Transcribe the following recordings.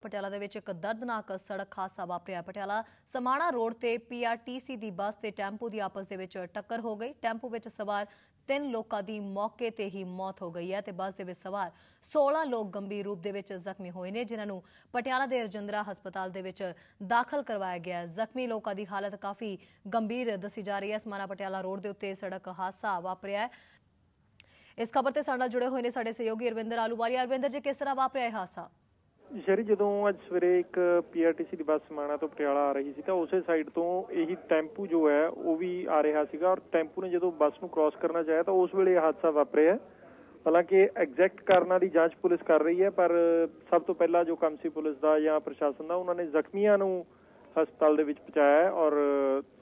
ਪਟਿਆਲਾ ਦੇ ਵਿੱਚ ਇੱਕ ਦਰਦਨਾਕ ਸੜਕ ਹਾਦਸਾ ਵਾਪਰਿਆ। ਪਟਿਆਲਾ ਸਮਾਣਾ ਰੋਡ ਤੇ ਪੀਆਰਟੀਸੀ ਦੀ ਬੱਸ ਤੇ ਟੈਂਪੂ ਦੀ ਆਪਸ ਦੇ ਵਿੱਚ ਟੱਕਰ ਹੋ ਗਈ। ਟੈਂਪੂ ਵਿੱਚ ਸਵਾਰ ਤਿੰਨ ਲੋਕਾਂ ਦੀ ਮੌਕੇ ਤੇ ਹੀ ਮੌਤ ਹੋ ਗਈ ਹੈ ਤੇ ਬੱਸ ਦੇ ਵਿੱਚ ਸਵਾਰ 16 ਲੋਕ ਗੰਭੀਰ ਰੂਪ ਦੇ ਵਿੱਚ ਜ਼ਖਮੀ ਹੋਏ ਨੇ, ਜਿਨ੍ਹਾਂ ਨੂੰ ਪਟਿਆਲਾ ਦੇ ਰਜਿੰਦਰਾ ਹਸਪਤਾਲ ਦੇ ਵਿੱਚ ਦਾਖਲ ਕਰਵਾਇਆ ਗਿਆ ਜ਼ਖਮੀ ਲੋਕਾਂ ਦੀ ਹਾਲਤ ਕਾਫੀ ਗੰਭੀਰ ਦੱਸੀ ਜਾ ਰਹੀ ਹੈ। ਸਮਾਣਾ ਪਟਿਆਲਾ ਰੋਡ ਦੇ ਉੱਤੇ ਸੜਕ ਹਾਦਸਾ ਵਾਪਰਿਆ ਇਸ ਖਬਰ ਤੇ ਸਾਡੇ ਨਾਲ ਜੁੜੇ ਹੋਏ ਨੇ ਸਾਡੇ ਸਹਿਯੋਗੀ ਅਰਵਿੰਦਰ ਆਲੂਵਾਲੀਆ। ਅਰਵਿੰਦਰ ਜੀ, ਕਿਸ ਤਰ੍ਹਾਂ ਵਾਪਰਿਆ ਇਹ ਹਾਦਸਾ? ਸ਼ਰੀ ਜਦੋਂ ਅੱਜ ਸਵੇਰੇ ਇੱਕ ਪੀਆਰਟੀਸੀ ਦੀ ਬੱਸ ਸਮਾਣਾ ਤੋਂ ਪਟਿਆਲਾ ਆ ਰਹੀ ਸੀ, ਤਾਂ ਉਸੇ ਸਾਈਡ ਤੋਂ ਇਹੀ ਟੈਂਪੂ ਜੋ ਹੈ, ਉਹ ਵੀ ਆ ਰਿਹਾ ਸੀਗਾ ਔਰ ਟੈਂਪੂ ਨੇ ਜਦੋਂ ਬੱਸ ਨੂੰ ਕ੍ਰਾਸ ਕਰਨਾ ਚਾਹਿਆ, ਤਾਂ ਉਸ ਵੇਲੇ ਹਾਦਸਾ ਵਾਪਰਿਆ। ਹਾਲਾਂਕਿ ਐਗਜ਼ੈਕਟ ਕਾਰਨਾਂ ਦੀ ਜਾਂਚ ਪੁਲਿਸ ਕਰ ਰਹੀ ਹੈ, ਪਰ ਸਭ ਤੋਂ ਪਹਿਲਾਂ ਜੋ ਕੰਮ ਸੀ ਪੁਲਿਸ ਦਾ ਜਾਂ ਪ੍ਰਸ਼ਾਸਨ ਦਾ, ਉਹਨਾਂ ਨੇ ਜ਼ਖਮੀਆਂ ਨੂੰ ਹਸਪਤਾਲ ਦੇ ਵਿੱਚ ਪਹੁੰਚਾਇਆ ਔਰ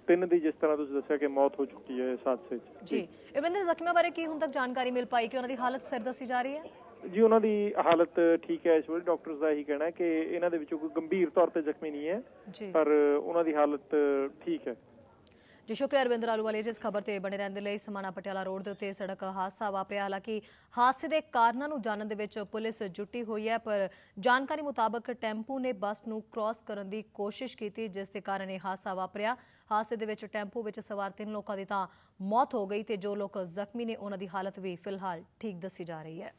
ਤਿੰਨ ਦੀ ਜਿਸ ਤਰ੍ਹਾਂ ਤੁਸੀਂ ਦੱਸਿਆ ਕਿ ਮੌਤ ਹੋ ਚੁੱਕੀ ਹੈ ਇਸ ਹਾਦਸੇ 'ਚ। ਜੀ। ਅਰਵਿੰਦਰ ਜ਼ਖਮੀਆਂ ਬਾਰੇ ਕੀ ਹੁਣ ਤੱਕ ਜਾਣਕਾਰੀ ਮਿਲ ਪਾਈ ਕਿ ਉਹਨਾਂ ਦੀ ਹਾਲਤ ਸਿਰ ਜਾ ਰਹੀ ਹੈ? ਜੀ ਉਹਨਾਂ ਦੀ ਹਾਲਤ ਠੀਕ ਹੈ ਇਸ ਵੇਲੇ। ਡਾਕਟਰਸ ਦਾ ਇਹੀ ਕਹਿਣਾ ਹੈ ਕਿ ਇਹਨਾਂ ਦੇ ਵਿੱਚੋਂ ਕੋਈ ਗੰਭੀਰ ਤੌਰ ਤੇ ਜ਼ਖਮੀ ਨਹੀਂ ਹੈ ਪਰ ਉਹਨਾਂ ਦੀ ਹਾਲਤ ਠੀਕ ਹੈ। ਜੀ ਸ਼ੁਕਰੀਆ ਅਰਵਿੰਦਰ ਆਲੂਵਾਲੀਆ ਜੀ ਇਸ ਖਬਰ ਤੇ ਬਣੇ ਰਹਿਣ ਦੇ ਲਈ। ਸਮਾਣਾ ਪਟਿਆਲਾ ਰੋਡ ਦੇ ਉੱਤੇ ਸੜਕ ਹਾਦਸਾ ਵਾਪਰਿਆ। ਹਾਲਾਂਕਿ ਹਾਦਸੇ ਦੇ ਕਾਰਨਾਂ ਨੂੰ ਜਾਣਨ ਦੇ ਵਿੱਚ ਪੁਲਿਸ ਜੁਟੀ ਹੋਈ ਹੈ ਪਰ ਜਾਣਕਾਰੀ ਮੁਤਾਬਕ ਟੈਂਪੂ ਨੇ ਬੱਸ ਨੂੰ ਕ੍ਰਾਸ ਕਰਨ ਦੀ ਕੋਸ਼ਿਸ਼ ਕੀਤੀ ਜਿਸ ਦੇ ਕਾਰਨ ਇਹ ਹਾਦਸਾ ਵਾਪਰਿਆ। ਹਾਦਸੇ ਦੇ ਵਿੱਚ ਟੈਂਪੂ ਵਿੱਚ ਸਵਾਰ ਤਿੰਨ ਲੋਕਾਂ ਦੀ ਤਾਂ ਮੌਤ ਹੋ ਗਈ ਤੇ ਜੋ ਲੋਕ ਜ਼ਖਮੀ ਨੇ ਉਹਨਾਂ ਦੀ ਹਾਲਤ ਵੀ ਫਿਲਹਾਲ ਠੀਕ ਦੱਸੀ ਜਾ ਰਹੀ ਹੈ।